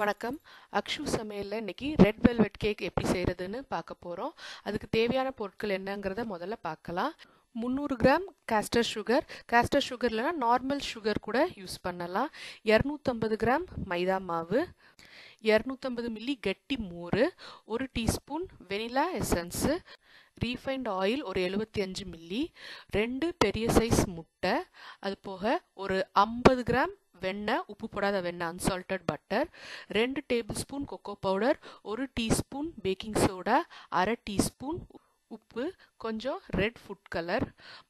வணக்கம். அக்ஷு சமையலில் இன்னைக்கு ரெட் வெல்வெட் கேக் எப்படி செய்கிறதுன்னு பார்க்க போகிறோம் அதுக்கு தேவையான பொருட்கள் என்னங்கிறத முதல்ல பார்க்கலாம். முந்நூறு gram castor sugar castor sugar இல்லைனா நார்மல் சுகர் கூட யூஸ் பண்ணலாம். இரநூத்தம்பது கிராம் மைதா மாவு. இரநூத்தம்பது மில்லி கெட்டி மோர். ஒரு teaspoon vanilla essence refined oil ஒரு எழுபத்தி அஞ்சு மில்லி ரெண்டு பெரிய சைஸ் முட்டை. அது போக ஒரு ஐம்பது கிராம் வெண்ணெய் உப்பு போடாத வெண்ணெய் அன்சால்டட் பட்டர் ரெண்டு டேபிள் ஸ்பூன் கொக்கோ பவுடர் ஒரு டீஸ்பூன் பேக்கிங் சோடா அரை டீஸ்பூன் உப்பு கொஞ்சம் ரெட் ஃபுட் கலர்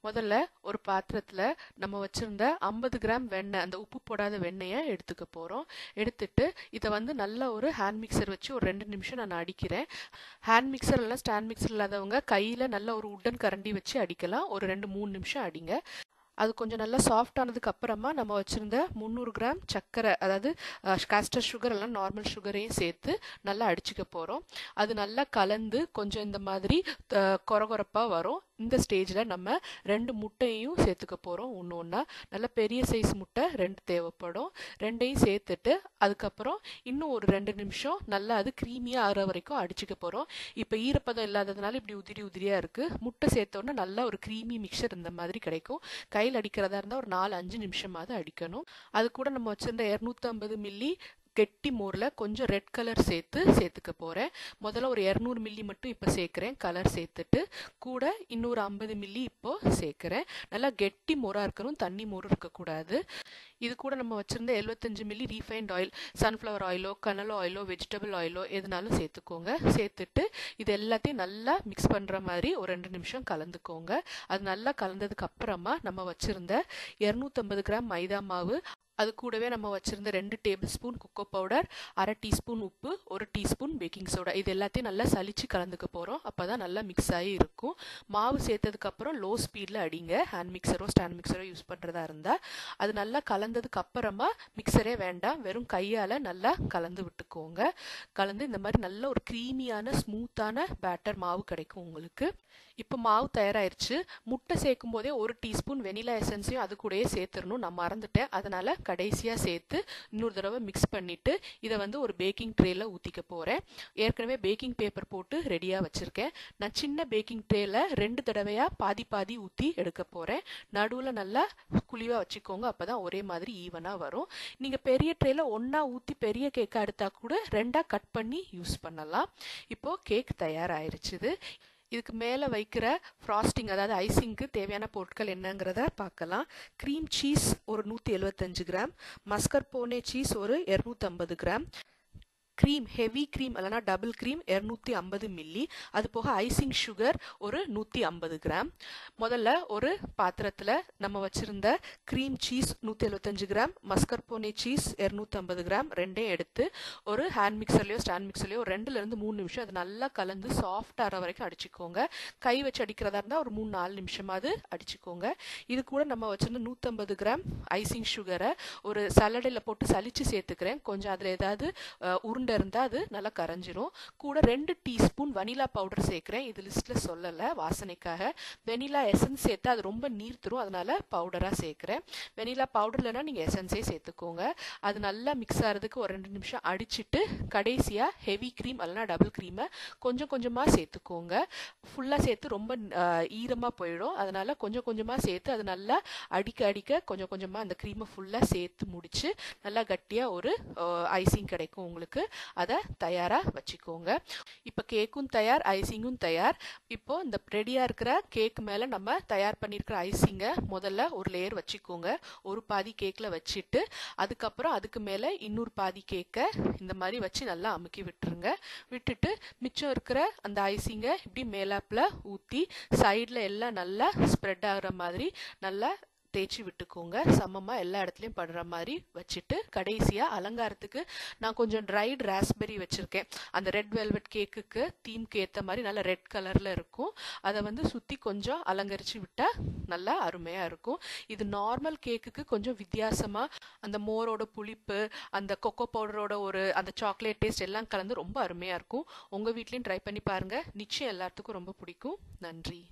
முதல்ல ஒரு பாத்திரத்தில் நம்ம வச்சுருந்த ஐம்பது கிராம் வெண்ணெய் அந்த உப்பு போடாத வெண்ணெயை எடுத்துக்க போகிறோம் எடுத்துட்டு இதை வந்து நல்ல ஒரு ஹேண்ட் மிக்சர் வச்சு ஒரு ரெண்டு நிமிஷம் நான் அடிக்கிறேன். ஹேண்ட் மிக்சர் இல்லை ஸ்டாண்ட் மிக்சர் இல்லாதவங்க கையில் நல்ல ஒரு உட்டன் கரண்டி வச்சு அடிக்கலாம். ஒரு ரெண்டு மூணு நிமிஷம் அடிங்க. அது கொஞ்சம் நல்லா சாஃப்ட் ஆனதுக்கு அப்புறமா நம்ம வச்சுருந்த முந்நூறு கிராம் சர்க்கரை அதாவது காஸ்டர் சுகர் எல்லாம் நார்மல் சுகரையும் சேர்த்து நல்லா அடிச்சுக்க போகிறோம் அது நல்லா கலந்து கொஞ்சம் இந்த மாதிரி கொரகொரப்பாக வரும். இந்த ஸ்டேஜில் நம்ம ரெண்டு முட்டையும் சேர்த்துக்க போகிறோம் ஒன்று ஒன்றா நல்ல பெரிய சைஸ் முட்டை ரெண்டு தேவைப்படும். ரெண்டையும் சேர்த்துட்டு அதுக்கப்புறம் இன்னும் ஒரு ரெண்டு நிமிஷம் நல்லா அது க்ரீமியாக ஆற வரைக்கும் அடிச்சுக்க போகிறோம் இப்போ ஈரப்பதம் இல்லாததுனால இப்படி உதிரி உதிரியாக இருக்குது முட்டை சேர்த்தோன்னா நல்லா ஒரு க்ரீமி மிக்சர் இந்த மாதிரி கிடைக்கும். கையில் அடிக்கிறதா இருந்தால் ஒரு நாலு அஞ்சு நிமிஷமாவது அடிக்கணும். அது கூட நம்ம வச்சுருந்த இரநூத்தம்பது மில்லி கெட்டி மோரில் கொஞ்சம் ரெட் கலர் சேர்த்து சேர்த்துக்க போகிறேன் முதல்ல ஒரு இரநூறு மில்லி மட்டும் இப்போ சேர்க்குறேன். கலர் சேர்த்துட்டு கூட இன்னொரு ஐம்பது மில்லி இப்போது சேர்க்குறேன். நல்லா கெட்டி மோராக இருக்கணும் தண்ணி மோர் இருக்கக்கூடாது. இது கூட நம்ம வச்சுருந்த எழுபத்தஞ்சு மில்லி ரீஃபைண்ட் ஆயில் சன்ஃப்ளவர் ஆயிலோ கனல் ஆயிலோ வெஜிடபிள் ஆயிலோ எதுனாலும் சேர்த்துக்கோங்க. சேர்த்துட்டு இது எல்லாத்தையும் நல்லா மிக்ஸ் பண்ணுற மாதிரி ஒரு ரெண்டு நிமிஷம் கலந்துக்கோங்க. அது நல்லா கலந்ததுக்கு அப்புறமா நம்ம வச்சுருந்த இரநூத்தம்பது கிராம் மைதா மாவு அது கூடவே நம்ம வச்சுருந்த ரெண்டு டேபிள் ஸ்பூன் கொக்கோ பவுடர் அரை டீஸ்பூன் உப்பு ஒரு டீஸ்பூன் பேக்கிங் சோடா இது எல்லாத்தையும் நல்லா சலிச்சு கலந்துக்க போகிறோம் அப்போ தான் நல்லா மிக்ஸ் ஆகி இருக்கும். மாவு சேர்த்ததுக்கப்புறம் லோ ஸ்பீடில் அடிங்க ஹேண்ட் மிக்சரோ ஸ்டாண்ட் மிக்சரோ யூஸ் பண்ணுறதா இருந்தால் அது நல்லா கலந்ததுக்கு அப்புறமா மிக்சரே வேண்டாம். வெறும் கையால் நல்லா கலந்து விட்டுக்கோங்க. கலந்து இந்த மாதிரி நல்ல ஒரு க்ரீமியான ஸ்மூத்தான பேட்டர் மாவு கிடைக்கும் உங்களுக்கு. இப்போ மாவு தயாராயிருச்சு. முட்டை சேர்க்கும் போதே ஒரு டீஸ்பூன் வெனிலா எசன்ஸையும் அது கூடயே சேர்த்துடணும். நான் மறந்துட்டேன். அதனால் கடைசியாக சேர்த்து இன்னொரு தடவை மிக்ஸ் பண்ணிவிட்டு இதை வந்து ஒரு பேக்கிங் ட்ரேயில் ஊற்றிக்க போகிறேன் ஏற்கனவே பேக்கிங் பேப்பர் போட்டு ரெடியாக வச்சுருக்கேன். நான் சின்ன பேக்கிங் ட்ரேயில் ரெண்டு தடவையாக பாதி பாதி ஊற்றி எடுக்க போகிறேன் நடுவில் நல்லா குழிவாக வச்சுக்கோங்க அப்போ தான் ஒரே மாதிரி ஈவனாக வரும். நீங்கள் பெரிய ட்ரேயில் ஒன்றா ஊற்றி பெரிய கேக்காக எடுத்தால் கூட ரெண்டாக கட் பண்ணி யூஸ் பண்ணலாம். இப்போது கேக் தயாராகிருச்சுது இதுக்கு மேலே வைக்கிற ஃப்ராஸ்டிங் அதாவது ஐசிங்க்கு தேவையான பொருட்கள் என்னங்கிறத பார்க்கலாம். க்ரீம் சீஸ் ஒரு நூற்றி எழுபத்தஞ்சு கிராம் மஸ்கர்போனே சீஸ் ஒரு இரநூத்தம்பது கிராம் க்ரீம் ஹெவி க்ரீம் இல்லைனா டபுள் க்ரீம் இரநூத்தி ஐம்பது மில்லி அது போக ஐசிங் சுகர் ஒரு நூற்றி ஐம்பது கிராம் முதல்ல ஒரு பாத்திரத்தில் நம்ம வச்சுருந்த க்ரீம் சீஸ் நூற்றி எழுபத்தஞ்சு கிராம் மஸ்கர்போனே சீஸ் இரநூத்தம்பது கிராம் ரெண்டையும் எடுத்து ஒரு ஹேண்ட் மிக்சர்லையோ ஸ்டாண்ட் மிக்சர்லையோ ரெண்டுலேருந்து மூணு நிமிஷம் அது நல்லா கலந்து சாஃப்ட் ஆகிற வரைக்கும் அடிச்சுக்கோங்க. கை வச்சு அடிக்கிறதா இருந்தால் ஒரு மூணு நாலு நிமிஷமாவது அடிச்சுக்கோங்க. இது கூட நம்ம வச்சுருந்த நூற்றம்பது கிராம் ஐசிங் சுகரை ஒரு சலடையில் போட்டு சலிச்சு சேர்த்துக்கிறேன். கொஞ்சம் அதில் ஏதாவது உருண்டை உருண்டை இருந்தால் அது நல்லா கரைஞ்சிரும். கூட ரெண்டு டீஸ்பூன் வனிலா பவுடர் சேர்க்குறேன். இது லிஸ்ட்டில் சொல்லலை வாசனைக்காக. வெனிலா எசன்ஸ் சேர்த்து அது ரொம்ப நீர்த்துரும் அதனால் பவுடராக சேர்க்குறேன். வெனிலா பவுடர் இல்லைனா நீங்கள் எசன்ஸே சேர்த்துக்கோங்க. அது நல்லா மிக்ஸ் ஆகிறதுக்கு ஒரு ரெண்டு நிமிஷம் அடிச்சுட்டு கடைசியாக ஹெவி க்ரீம் அல்லனா டபுள் க்ரீமை கொஞ்சம் கொஞ்சமாக சேர்த்துக்கோங்க. ஃபுல்லாக சேர்த்து ரொம்ப ஈரமாக போயிடும். அதனால் கொஞ்சம் கொஞ்சமாக சேர்த்து அது நல்லா அடிக்க அடிக்க கொஞ்சம் கொஞ்சமாக அந்த க்ரீமை ஃபுல்லாக சேர்த்து முடித்து நல்லா கட்டியாக ஒரு ஐசிங் கிடைக்கும் உங்களுக்கு. அதை தயாராக வச்சுக்கோங்க. இப்போ கேக்கும் தயார் ஐசிங்கும் தயார். இப்போ இந்த ரெடியாக இருக்கிற கேக் மேலே நம்ம தயார் பண்ணியிருக்கிற ஐசிங்கை முதல்ல ஒரு லேயர் வச்சுக்கோங்க. ஒரு பாதி கேக்கில் வச்சுட்டு அதுக்கப்புறம் அதுக்கு மேலே இன்னொரு பாதி கேக்கை இந்த மாதிரி வச்சு நல்லா அமுக்கி விட்டுருங்க. விட்டுட்டு மிச்சம் இருக்கிற அந்த ஐசிங்கை இப்படி மேலாப்பில் ஊற்றி சைடில் எல்லாம் நல்லா ஸ்ப்ரெட் ஆகிற மாதிரி நல்லா தேய்ச்சி விட்டுக்கோங்க. சமமாக எல்லா இடத்துலையும் படுற மாதிரி வச்சுட்டு கடைசியாக அலங்காரத்துக்கு நான் கொஞ்சம் ட்ரைட் ராஸ்பெரி வச்சுருக்கேன். அந்த ரெட் வெல்வெட் கேக்குக்கு தீம்க்கு ஏற்ற மாதிரி நல்லா ரெட் கலரில் இருக்கும். அதை வந்து சுற்றி கொஞ்சம் அலங்கரித்து விட்டால் நல்லா அருமையாக இருக்கும். இது நார்மல் கேக்குக்கு கொஞ்சம் வித்தியாசமாக அந்த மோரோட புளிப்பு அந்த கொக்கோ பவுடரோட ஒரு அந்த சாக்லேட் டேஸ்ட் எல்லாம் கலந்து ரொம்ப அருமையாக இருக்கும். உங்கள் வீட்லேயும் ட்ரை பண்ணி பாருங்கள் நிச்சயம் எல்லாத்துக்கும் ரொம்ப பிடிக்கும். நன்றி.